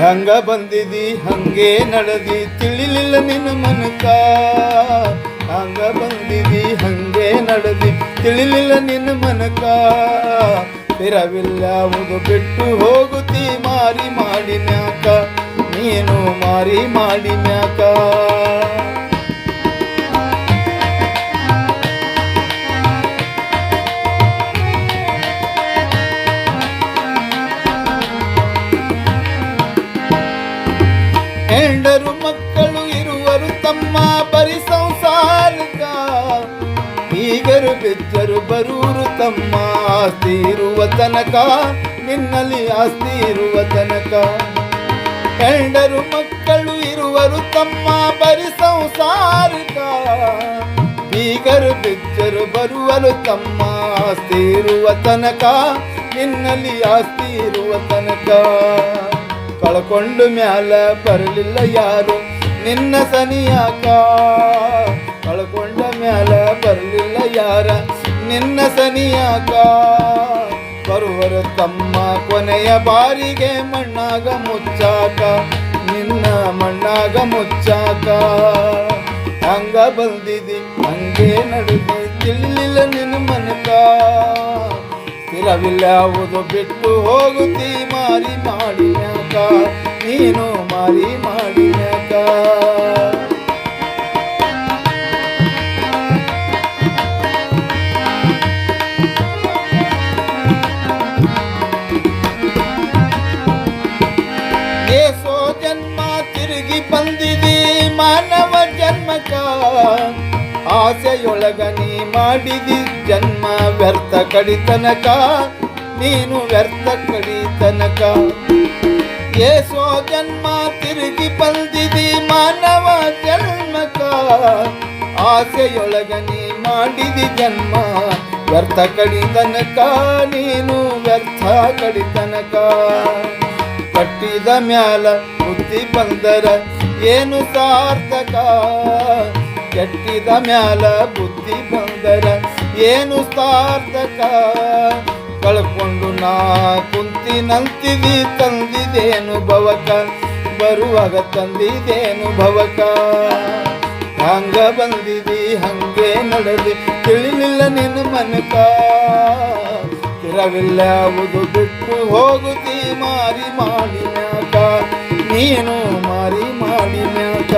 ಹಂಗ ಬಂದಿದಿ, ಹಂಗೆ ನಡೆದಿ, ತಿಳಿಲಿಲ್ಲ ನಿನ್ನ ಮನಕ ಹಂಗ ಬಂದಿದಿ, ಹಂಗೆ ನಡೆದಿ, ತಿಳಿಲಿಲ್ಲ ನಿನ್ನ ಮನಕ ತಿರವಿಲ್ಲವುದು ಬಿಟ್ಟು ಹೋಗುತ್ತಿ ಮಾರಿ ಮಾಡಿ ಮ್ಯಾಕ ನೀನು ಮಾರಿ ಮಾಡಿ ಬೆಜ್ಜರು ಬರೂರು ತಮ್ಮ ಆಸ್ತಿ ಇರುವ ತನಕ, ನಿನ್ನಲ್ಲಿ ಆಸ್ತಿ ಇರುವ ತನಕ. ಗಂಡರು ಮಕ್ಕಳು ಇರುವರು ತಮ್ಮ ಬರಿ ಸಂಸಾರಿಕ. ಈಗರು ಬಿದ್ದರು ಬರುವರು ತಮ್ಮ ಆಸ್ತಿ ಇರುವ ತನಕ, ನಿನ್ನಲ್ಲಿ ಆಸ್ತಿ ಇರುವ ತನಕ. ಕಳ್ಕೊಂಡು ಮ್ಯಾಲ ಬರಲಿಲ್ಲ ಯಾರು? ನಿನ್ನ ಸನಿಯಾಕ. ಕಳ್ಕೊಂಡು ಬರಲಿಲ್ಲ ಯಾರ? ನಿನ್ನ ಸನಿಯಾಗ ಬರುವರು ತಮ್ಮ ಕೊನೆಯ ಬಾರಿಗೆ ಮಣ್ಣಾಗ ಮುಚ್ಚಾಕ? ನಿನ್ನ ಮಣ್ಣಾಗ ಮುಚ್ಚಾಕ? ಹಂಗ ಬಂದಿದಿ, ಹಂಗೆ ನಡೆದಿ, ತಿಳಿಲಿಲ್ಲ ನಿನ್ನ ಮನಕ? ಸ್ಥಿರವಿಲ್ಲವುದು ಬಿಟ್ಟು ಹೋಗುತ್ತಿ, ಮಾರಿ ಮಾಡಿ ಮ್ಯಾಕ ನೀನು ಮಾರಿ ಮಾಡಿ ಏಸೋ ಜನ್ಮ ತಿರುಗಿ ಬಂದಿದೆ, ಮಾನವ ಜನ್ಮಕ. ಆಸೆಯೊಳಗ ನೀ ಮಾಡಿದಿ ಜನ್ಮ ವ್ಯರ್ಥ ಕಡಿತನಕ, ನೀನು ವ್ಯರ್ಥ ಕಡಿತನಕ. ಏಸೋ ಜನ್ಮ ತಿರುಗಿ ಬಂದಿದಿ, ಮಾನವ ಜನ್ಮಕ. ಆಸೆಯೊಳಗ ನೀ ಮಾಡಿದಿ ಜನ್ಮ ವ್ಯರ್ಥ ಕಡಿತನಕ, ನೀನು ವ್ಯರ್ಥ ಕಡಿತನಕ. ಕಟ್ಟಿದ ಮ್ಯಾಲ ಬುದ್ಧಿ ಬಂದರ, ಏನು ಸಾರ್ಥಕ? ಕೆಟ್ಟಿದ ಮ್ಯಾಲ ಬುದ್ಧಿ ಬಂದರ, ಏನು ಸಾರ್ಥಕ? ಕಳ್ಕೊಂಡು ನಾ ಕುಂತಿನಂತಿದಿ, ತಂದಿದೇನು ಭವಕ? ಬರುವಾಗ ತಂದಿದೇನು ಭವಕ? ಹಂಗ ಬಂದಿದಿ, ಹಂಗೆ ನಡೆದಿ, ತಿಳಿಲಿಲ್ಲ ನಿನ್ನ ಮನಕ? ತಿರವಿಲ್ಲವುದು ಬಿಟ್ಟು ಹೋಗುತ್ತಿ ಮಾರಿ ಮಾಡಿ ನೀನು ಮಾರಿ ಮಾಡಿ ಮ್ಯಾಕ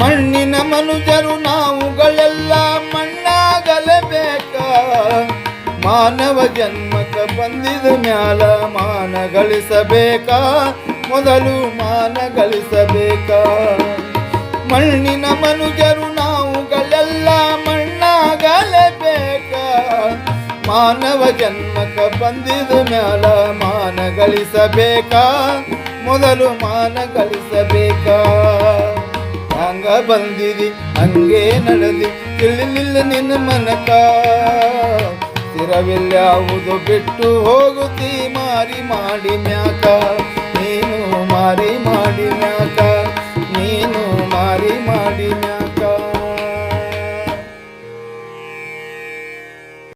ಮಣ್ಣಿನ ಮನುಜರು ನಾವುಗಳೆಲ್ಲ ಮಣ್ಣಾಗಲೇಬೇಕ ಮಾನವ ಜನ್ಮಕ ಬಂದಿದ ಮ್ಯಾಲ ಮಾನ ಗಳಿಸಬೇಕಾ? ಮೊದಲು ಮಾನ ಗಳಿಸಬೇಕ? ಮಣ್ಣಿನ ಮನುಜರು ನಾವುಗಳೆಲ್ಲ ಮಣ್ಣಾಗಲೇಬೇಕ. ಮಾನವ ಜನ್ಮಕ ಬಂದಿದ ಮ್ಯಾಲ ಮಾನ ಗಳಿಸಬೇಕ. ಮೊದಲು ಮಾನ ಗಳಿಸಬೇಕ. ಹಂಗ ಬಂದಿರಿ ಹಂಗೆ ನಡೆದಿ ತಿಳಿಲಿಲ್ಲ ನಿನ್ನ ಮನಕ. ಸ್ಥಿರವಿಲ್ಲಾವುದು ಬಿಟ್ಟು ಹೋಗುತ್ತಿ ಮಾರಿ ಮಾಡಿ ಮ್ಯಾಕ. ನೀನು ಮಾರಿ ಮಾಡಿ ಮ್ಯಾಕ.